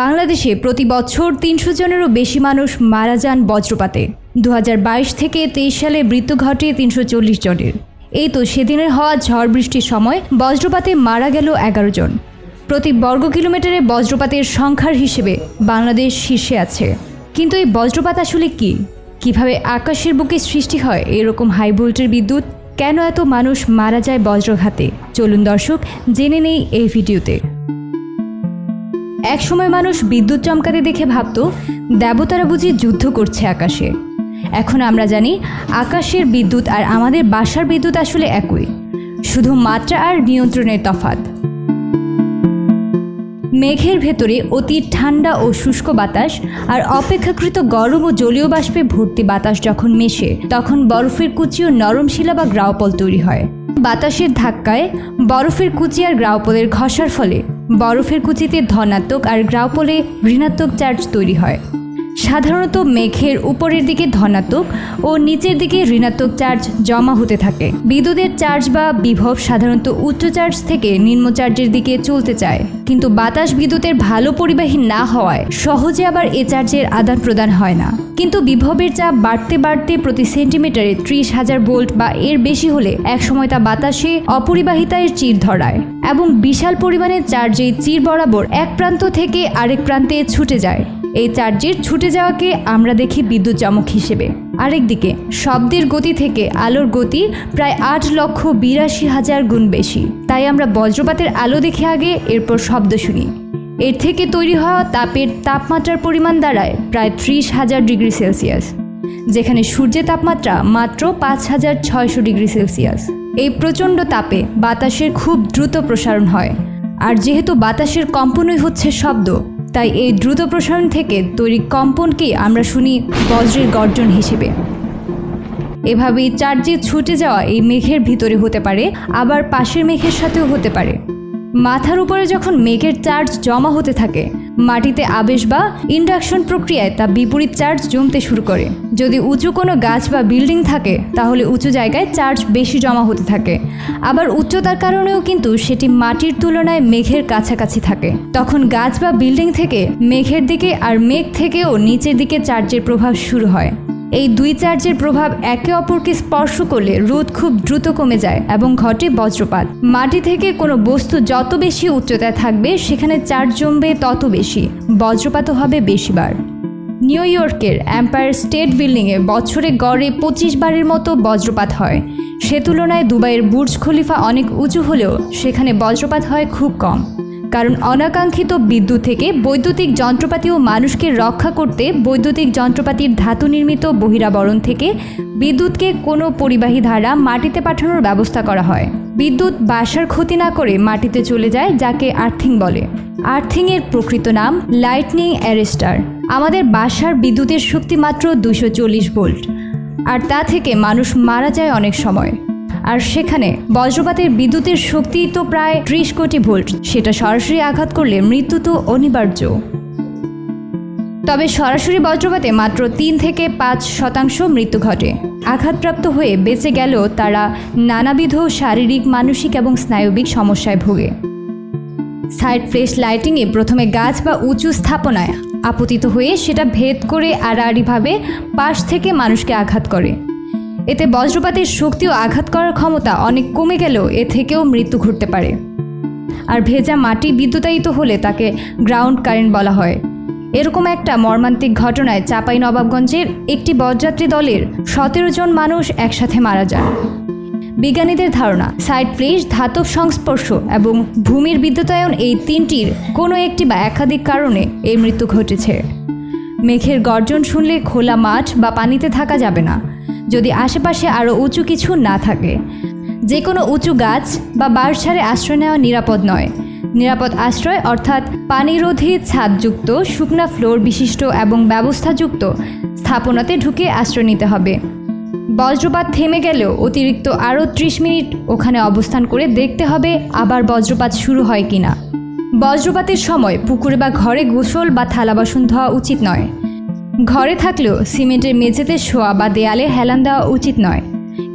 বাংলাদেশে প্রতি বছর তিনশো জনেরও বেশি মানুষ মারা যান বজ্রপাতে। দু হাজার বাইশ থেকে তেইশ সালে মৃত্যু ঘটে তিনশো চল্লিশ জনের। এই তো সেদিনের হওয়া ঝড় বৃষ্টির সময় বজ্রপাতে মারা গেল এগারো জন। প্রতি বর্গ কিলোমিটারে বজ্রপাতের সংখ্যার হিসেবে বাংলাদেশ শীর্ষে আছে। কিন্তু এই বজ্রপাত আসলে কি? কীভাবে আকাশের বুকে সৃষ্টি হয় এরকম হাই ভোল্টের বিদ্যুৎ? কেন এত মানুষ মারা যায় বজ্রঘাতে? চলুন দর্শক, জেনে নেই এই ভিডিওতে। একসময় মানুষ বিদ্যুৎ চমকাতে দেখে ভাবত, দেবতারা বুঝি যুদ্ধ করছে আকাশে। এখন আমরা জানি, আকাশের বিদ্যুৎ আর আমাদের বাসার বিদ্যুৎ আসলে একই। শুধু মাত্রা আর নিয়ন্ত্রণের তফাৎ। মেঘের ভেতরে অতি ঠান্ডা ও শুষ্ক বাতাস আর অপেক্ষাকৃত গরম ও জলীয় বাষ্পে ভর্তি বাতাস যখন মেশে, তখন বরফের কুচি ও নরম শিলা বা গ্রাওপল তৈরি হয়। বাতাসের ধাক্কায় বরফের কুচি আর গ্রাওপলের ঘষার ফলে বরফের কুচিতে ধনাত্মক আর গ্রাউপলে ঋণাত্মক চার্জ তৈরি হয়। সাধারণত মেঘের উপরের দিকে ধনাত্মক ও নিচের দিকে ঋণাত্মক চার্জ জমা হতে থাকে। বিদ্যুতের চার্জ বা বিভব সাধারণত উচ্চ চার্জ থেকে নিম্ন চার্জের দিকে চলতে চায়। কিন্তু বাতাস বিদ্যুতের ভালো পরিবাহী না হওয়ায় সহজে আবার এ চার্জের আদান প্রদান হয় না। কিন্তু বিভবের চাপ বাড়তে বাড়তে প্রতি সেন্টিমিটারে ত্রিশ হাজার ভোল্ট বা এর বেশি হলে একসময় তা বাতাসে অপরিবাহিতায় চির ধরায় এবং বিশাল পরিমাণে চার্জ চির বরাবর এক প্রান্ত থেকে আরেক প্রান্তে ছুটে যায়। এই চার্জের ছুটে যাওয়াকে আমরা দেখি বিদ্যুৎ চমক হিসেবে। আরেকদিকে শব্দের গতি থেকে আলোর গতি প্রায় আট লক্ষ বিরাশি হাজার গুণ বেশি। তাই আমরা বজ্রপাতের আলো দেখে আগে এরপর শব্দ শুনি। এর থেকে তৈরি হওয়া তাপের তাপমাত্রার পরিমাণ দাঁড়ায় প্রায় ত্রিশ হাজার ডিগ্রি সেলসিয়াস, যেখানে সূর্যের তাপমাত্রা মাত্র পাঁচ হাজার ছয়শো ডিগ্রি সেলসিয়াস। এই প্রচণ্ড তাপে বাতাসের খুব দ্রুত প্রসারণ হয়। আর যেহেতু বাতাসের কম্পনই হচ্ছে শব্দ তাই এই দ্রুত প্রসারণ থেকে তৈরি কম্পনকেই আমরা শুনি বজ্রের গর্জন হিসেবে। এভাবেই চার্জে ছুটে যাওয়া এই মেঘের ভিতরে হতে পারে, আবার পাশের মেঘের সাথেও হতে পারে। মাথার উপরে যখন মেঘের চার্জ জমা হতে থাকে, মাটিতে আবেশ বা ইন্ডাকশন প্রক্রিয়ায় তা বিপরীত চার্জ জমতে শুরু করে। যদি উঁচু কোনো গাছ বা বিল্ডিং থাকে, তাহলে উঁচু জায়গায় চার্জ বেশি জমা হতে থাকে। আবার উচ্চতার কারণেও কিন্তু সেটি মাটির তুলনায় মেঘের কাছাকাছি থাকে। তখন গাছ বা বিল্ডিং থেকে মেঘের দিকে আর মেঘ থেকেও নিচের দিকে চার্জের প্রভাব শুরু হয়। এই দুই চার্জের প্রভাব একে অপরকে স্পর্শ করলে রোদ খুব দ্রুত কমে যায় এবং ঘটে বজ্রপাত। মাটি থেকে কোনো বস্তু যত বেশি উচ্চতায় থাকবে, সেখানে চার্জ জমবে তত বেশি। বজ্রপাতও হবে বেশিবার। নিউ ইয়র্কের এম্পায়ার স্টেট বিল্ডিংয়ে বছরে গড়ে পঁচিশ বারের মতো বজ্রপাত হয়। সে তুলনায় দুবাইয়ের বুর্জ খলিফা অনেক উঁচু হলেও সেখানে বজ্রপাত হয় খুব কম। কারণ অনাকাঙ্ক্ষিত বিদ্যুৎ থেকে বৈদ্যুতিক যন্ত্রপাতি ও মানুষকে রক্ষা করতে বৈদ্যুতিক যন্ত্রপাতির ধাতু নির্মিত বহিরাবরণ থেকে বিদ্যুৎকে কোনো পরিবাহী ধারা মাটিতে পাঠানোর ব্যবস্থা করা হয়। বিদ্যুৎ বাসার ক্ষতি না করে মাটিতে চলে যায়, যাকে আর্থিং বলে। আর্থিংয়ের প্রকৃত নাম লাইটনিং অ্যারেস্টার। আমাদের বাসার বিদ্যুতের শক্তি মাত্র দুশো ভোল্ট। আর তা থেকে মানুষ মারা যায় অনেক সময়। আর সেখানে বজ্রপাতের বিদ্যুতের শক্তি তো প্রায় ত্রিশ কোটি ভোল্ট। সেটা সরাসরি আঘাত করলে মৃত্যু তো অনিবার্য। তবে সরাসরি বজ্রপাতে মাত্র তিন থেকে পাঁচ শতাংশ মৃত্যু ঘটে। আঘাতপ্রাপ্ত হয়ে বেঁচে গেলেও তারা নানাবিধ শারীরিক, মানসিক এবং স্নায়বিক সমস্যায় ভোগে। সাইড ফ্লেশ লাইটিংয়ে প্রথমে গাছ বা উঁচু স্থাপনায় আপতিত হয়ে সেটা ভেদ করে আড়াআড়িভাবে পাশ থেকে মানুষকে আঘাত করে। এতে বজ্রপাতের শক্তি ও আঘাত করার ক্ষমতা অনেক কমে গেলেও এ থেকেও মৃত্যু ঘটতে পারে। আর ভেজা মাটি বিদ্যুতায়িত হলে তাকে গ্রাউন্ড কারেন্ট বলা হয়। এরকম একটা মর্মান্তিক ঘটনায় চাপাই নবাবগঞ্জের একটি বরযাত্রী দলের সতেরো জন মানুষ একসাথে মারা যান। বিজ্ঞানীদের ধারণা সাইড ফ্লেশ ধাতব সংস্পর্শ এবং ভূমির বিদ্যুতায়ন এই তিনটির কোনো একটি বা একাধিক কারণে এই মৃত্যু ঘটেছে। মেঘের গর্জন শুনলে খোলা মাঠ বা পানিতে থাকা যাবে না। যদি আশেপাশে আরও উঁচু কিছু না থাকে। যে কোনো উঁচু গাছ বা বাঁশঝাড়ে আশ্রয় নেওয়া নিরাপদ নয়। নিরাপদ আশ্রয় অর্থাৎ পানিরোধী ছাদযুক্ত, শুকনা ফ্লোর বিশিষ্ট এবং ব্যবস্থাযুক্ত স্থাপনাতে ঢুকে আশ্রয় নিতে হবে। বজ্রপাত থেমে গেলেও অতিরিক্ত আরও ত্রিশ মিনিট ওখানে অবস্থান করে দেখতে হবে আবার বজ্রপাত শুরু হয় কিনা। বজ্রপাতের সময় পুকুরে বা ঘরে গোসল বা থালা বাসন ধোয়া উচিত নয়। ঘরে থাকলেও সিমেন্টের মেঝেতে শোয়া বা দেয়ালে হেলান দেওয়া উচিত নয়,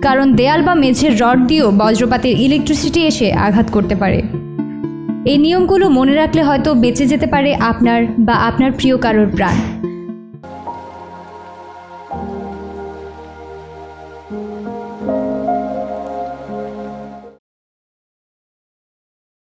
কারণ দেয়াল বা মেঝের রড দিয়েও বজ্রপাতের ইলেকট্রিসিটি এসে আঘাত করতে পারে। এই নিয়মগুলো মনে রাখলে হয়তো বেঁচে যেতে পারে আপনার বা আপনার প্রিয় কারোর প্রাণ।